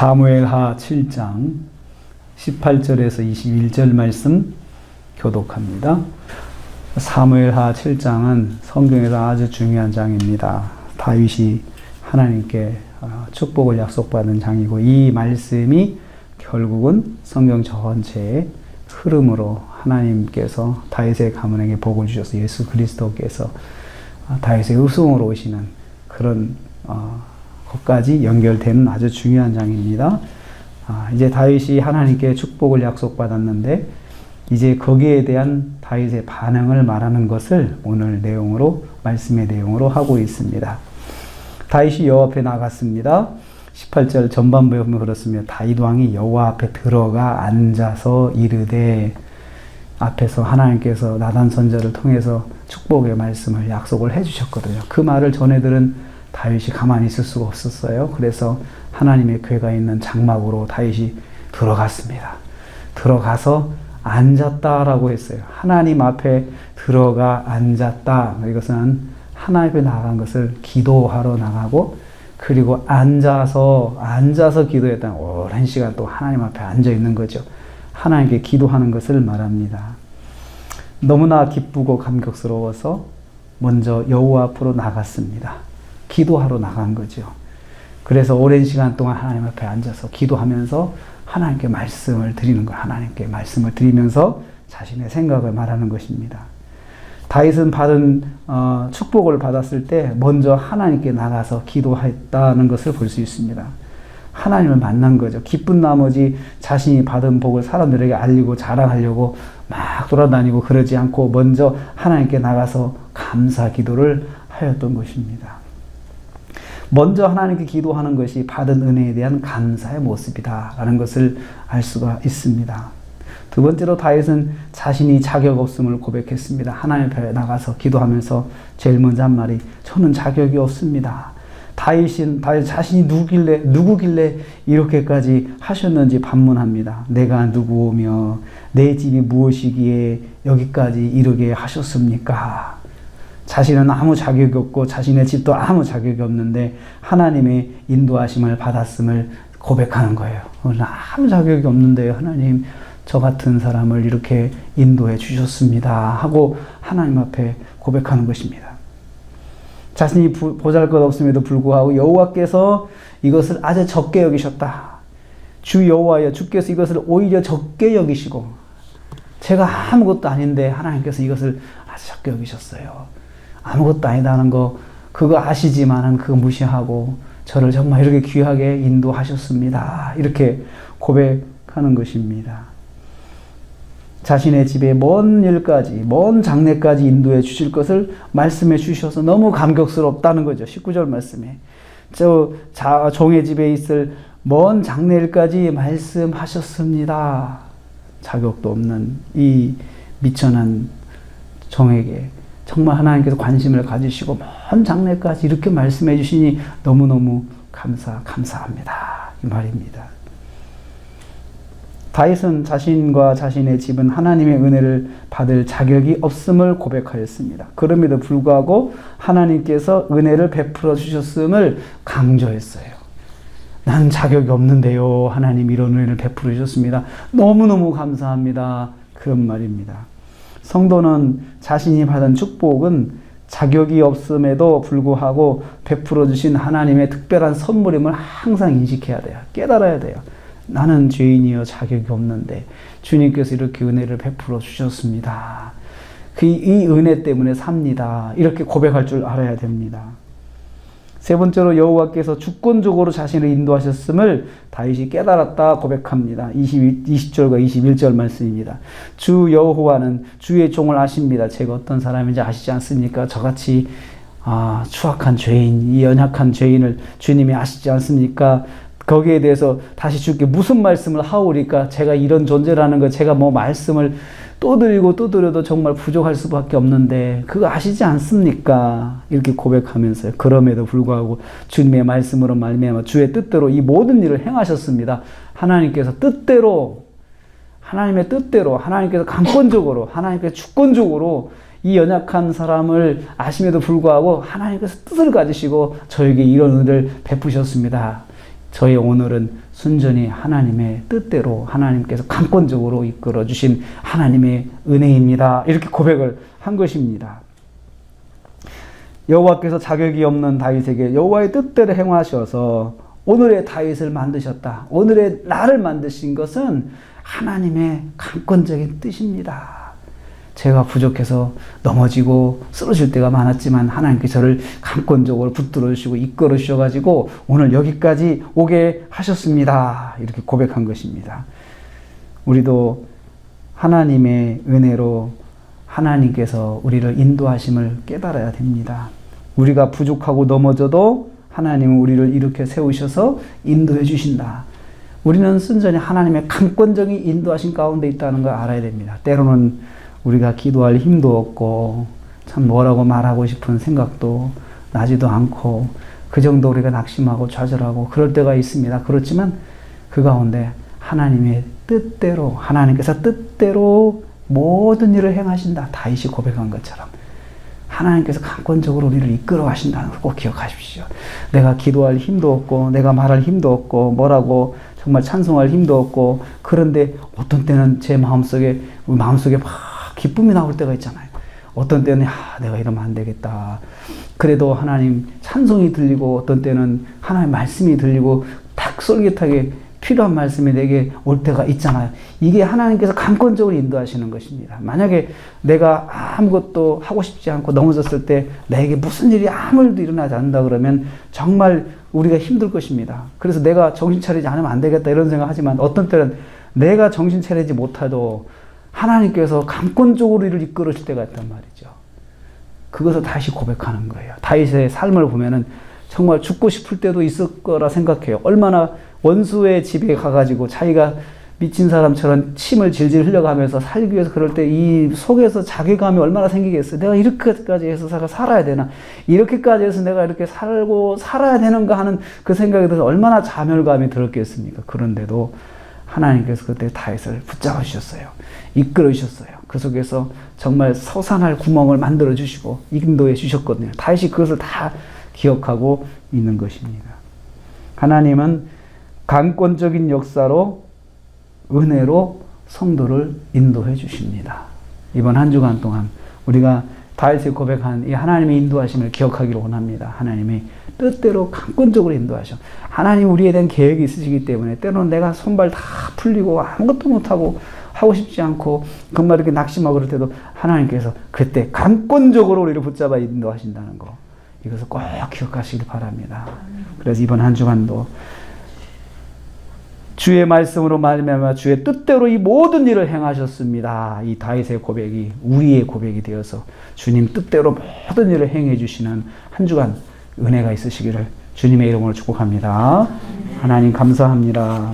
사무엘하 7장 18절에서 21절 말씀 교독합니다. 사무엘하 7장은 성경에서 아주 중요한 장입니다. 다윗이 하나님께 어, 축복을 약속받은 장이고 이 말씀이 결국은 성경 전체의 흐름으로 하나님께서 다윗의 가문에게 복을 주셔서 예수 그리스도께서 어, 다윗의 우승으로 오시는 그런 어, 것까지 연결되는 아주 중요한 장입니다. 아, 이제 다윗이 하나님께 축복을 약속받았는데 이제 거기에 대한 다윗의 반응을 말하는 것을 오늘 내용으로 말씀의 내용으로 하고 있습니다. 다윗이 여호와 앞에 나갔습니다. 18절 전반부에 보면 그렇습니다. 다윗 왕이 여호와 앞에 들어가 앉아서 이르되 앞에서 하나님께서 나단 선자를 통해서 축복의 말씀을 약속을 해 주셨거든요. 그 말을 전해 들은 다윗이 가만히 있을 수가 없었어요. 그래서 하나님의 궤가 있는 장막으로 다윗이 들어갔습니다. 들어가서 앉았다라고 했어요. 하나님 앞에 들어가 앉았다. 이것은 하나님 앞에 나간 것을 기도하러 나가고 그리고 앉아서 앉아서 기도했다. 오랜 시간 또 하나님 앞에 앉아 있는 거죠. 하나님께 기도하는 것을 말합니다. 너무나 기쁘고 감격스러워서 먼저 여호와 앞으로 나갔습니다. 기도하러 나간 거죠. 그래서 오랜 시간 동안 하나님 앞에 앉아서 기도하면서 하나님께 말씀을 드리는 거 하나님께 말씀을 드리면서 자신의 생각을 말하는 것입니다. 다윗은 받은 어, 축복을 받았을 때 먼저 하나님께 나가서 기도했다는 것을 볼 수 있습니다. 하나님을 만난 거죠. 기쁜 나머지 자신이 받은 복을 사람들에게 알리고 자랑하려고 막 돌아다니고 그러지 않고 먼저 하나님께 나가서 감사 기도를 하였던 것입니다. 먼저 하나님께 기도하는 것이 받은 은혜에 대한 감사의 모습이다라는 것을 알 수가 있습니다. 두 번째로 다윗은 자신이 자격 없음을 고백했습니다. 하나님 앞에 나가서 기도하면서 제일 먼저 한 말이 저는 자격이 없습니다. 다윗은 다윗 자신이 누구길래 누구길래 이렇게까지 하셨는지 반문합니다. 내가 누구며 내 집이 무엇이기에 여기까지 이르게 하셨습니까? 자신은 아무 자격이 없고 자신의 집도 아무 자격이 없는데 하나님의 인도하심을 받았음을 고백하는 거예요. 아무 자격이 없는데요. 하나님 저 같은 사람을 이렇게 인도해 주셨습니다. 하고 하나님 앞에 고백하는 것입니다. 자신이 보잘 것 없음에도 불구하고 여호와께서 이것을 아주 적게 여기셨다. 주 여호와여 주께서 이것을 오히려 적게 여기시고 제가 아무것도 아닌데 하나님께서 이것을 아주 적게 여기셨어요. 아무것도 아니다는 거 그거 아시지만은 그거 무시하고 저를 정말 이렇게 귀하게 인도하셨습니다. 이렇게 고백하는 것입니다. 자신의 집에 먼 일까지, 먼 장래까지 인도해 주실 것을 말씀해 주셔서 너무 감격스럽다는 거죠. 19절 말씀에. 저 자, 종의 집에 있을 먼 장래일까지 말씀하셨습니다. 자격도 없는 이 미천한 종에게 정말 하나님께서 관심을 가지시고 먼 장래까지 이렇게 말씀해 주시니 너무너무 감사, 감사합니다. 이 말입니다. 다윗은 자신과 자신의 집은 하나님의 은혜를 받을 자격이 없음을 고백하였습니다. 그럼에도 불구하고 하나님께서 은혜를 베풀어 주셨음을 강조했어요. 난 자격이 없는데요. 하나님 이런 은혜를 베풀어 주셨습니다. 너무너무 감사합니다. 그런 말입니다. 성도는 자신이 받은 축복은 자격이 없음에도 불구하고 베풀어 주신 하나님의 특별한 선물임을 항상 인식해야 돼요. 깨달아야 돼요. 나는 죄인이여 자격이 없는데 주님께서 이렇게 은혜를 베풀어 주셨습니다. 그 이 은혜 때문에 삽니다. 이렇게 고백할 줄 알아야 됩니다. 세 번째로 여호와께서 주권적으로 자신을 인도하셨음을 다윗이 깨달았다 고백합니다. 20, 20절과 21절 말씀입니다. 주 여호와는 주의 종을 아십니다. 제가 어떤 사람인지 아시지 않습니까? 저같이 아, 추악한 죄인, 이 연약한 죄인을 주님이 아시지 않습니까? 거기에 대해서 다시 주께 무슨 말씀을 하오리까? 제가 이런 존재라는 거, 제가 뭐 말씀을 또 드리고 또 드려도 정말 부족할 수밖에 없는데 그거 아시지 않습니까? 이렇게 고백하면서요. 그럼에도 불구하고 주님의 말씀으로 말미암아 주의 뜻대로 이 모든 일을 행하셨습니다. 하나님께서 뜻대로 하나님의 뜻대로 하나님께서 강권적으로 하나님께서 주권적으로 이 연약한 사람을 아심에도 불구하고 하나님께서 뜻을 가지시고 저에게 이런 은혜를 베푸셨습니다. 저의 오늘은 순전히 하나님의 뜻대로 하나님께서 강권적으로 이끌어 주신 하나님의 은혜입니다. 이렇게 고백을 한 것입니다. 여호와께서 자격이 없는 다윗에게 여호와의 뜻대로 행하셔서 오늘의 다윗을 만드셨다. 오늘의 나를 만드신 것은 하나님의 강권적인 뜻입니다. 제가 부족해서 넘어지고 쓰러질 때가 많았지만 하나님께서 저를 강권적으로 붙들어 주시고 이끌어 주셔 가지고 오늘 여기까지 오게 하셨습니다. 이렇게 고백한 것입니다. 우리도 하나님의 은혜로 하나님께서 우리를 인도하심을 깨달아야 됩니다. 우리가 부족하고 넘어져도 하나님은 우리를 이렇게 세우셔서 인도해 주신다. 우리는 순전히 하나님의 강권적인 인도하신 가운데 있다는 걸 알아야 됩니다. 때로는 우리가 기도할 힘도 없고 참 뭐라고 말하고 싶은 생각도 나지도 않고 그 정도 우리가 낙심하고 좌절하고 그럴 때가 있습니다. 그렇지만 그 가운데 하나님의 뜻대로 하나님께서 뜻대로 모든 일을 행하신다. 다윗이 고백한 것처럼 하나님께서 강권적으로 우리를 이끌어 가신다는 걸 꼭 기억하십시오. 내가 기도할 힘도 없고 내가 말할 힘도 없고 뭐라고 정말 찬송할 힘도 없고 그런데 어떤 때는 제 마음속에 마음속에 막 기쁨이 나올 때가 있잖아요. 어떤 때는 아, 내가 이러면 안 되겠다. 그래도 하나님 찬송이 들리고 어떤 때는 하나님 말씀이 들리고 딱 솔깃하게 필요한 말씀이 내게 올 때가 있잖아요. 이게 하나님께서 강권적으로 인도하시는 것입니다. 만약에 내가 아무것도 하고 싶지 않고 넘어졌을 때 내게 무슨 일이 아무 일도 일어나지 않는다 그러면 정말 우리가 힘들 것입니다. 그래서 내가 정신 차리지 않으면 안 되겠다 이런 생각 하지만 어떤 때는 내가 정신 차리지 못해도 하나님께서 강권적으로 이를 이끌어 줄 때가 있단 말이죠. 그것을 다시 고백하는 거예요. 다윗의 삶을 보면은 정말 죽고 싶을 때도 있을 거라 생각해요. 얼마나 원수의 집에 가가지고 자기가 미친 사람처럼 침을 질질 흘려가면서 살기 위해서 그럴 때 이 속에서 자괴감이 얼마나 생기겠어요. 내가 이렇게까지 해서 살아- 살아야 되나? 이렇게까지 해서 내가 이렇게 살고 살아야 되는가 하는 그 생각에 들어서 얼마나 자멸감이 들었겠습니까? 그런데도 하나님께서 그때 다윗을 붙잡아 주셨어요. 이끌어 주셨어요. 그 속에서 정말 서산할 구멍을 만들어 주시고 인도해 주셨거든요. 다윗이 그것을 다 기억하고 있는 것입니다. 하나님은 강권적인 역사로 은혜로 성도를 인도해 주십니다. 이번 한 주간 동안 우리가 다윗이 고백한 이 하나님의 인도하심을 기억하기를 원합니다. 하나님의 뜻대로 강권적으로 인도하셔. 하나님 우리에 대한 계획이 있으시기 때문에 때로는 내가 손발 다 풀리고 아무것도 못하고 하고 싶지 않고 정말 이렇게 낙심하고 그럴 때도 하나님께서 그때 강권적으로 우리를 붙잡아 인도하신다는 거. 이것을 꼭 기억하시길 바랍니다. 그래서 이번 한 주간도 주의 말씀으로 말미암아 주의 뜻대로 이 모든 일을 행하셨습니다. 이 다윗의 고백이 우리의 고백이 되어서 주님 뜻대로 모든 일을 행해 주시는 한 주간 은혜가 있으시기를 주님의 이름으로 축복합니다. 하나님 감사합니다.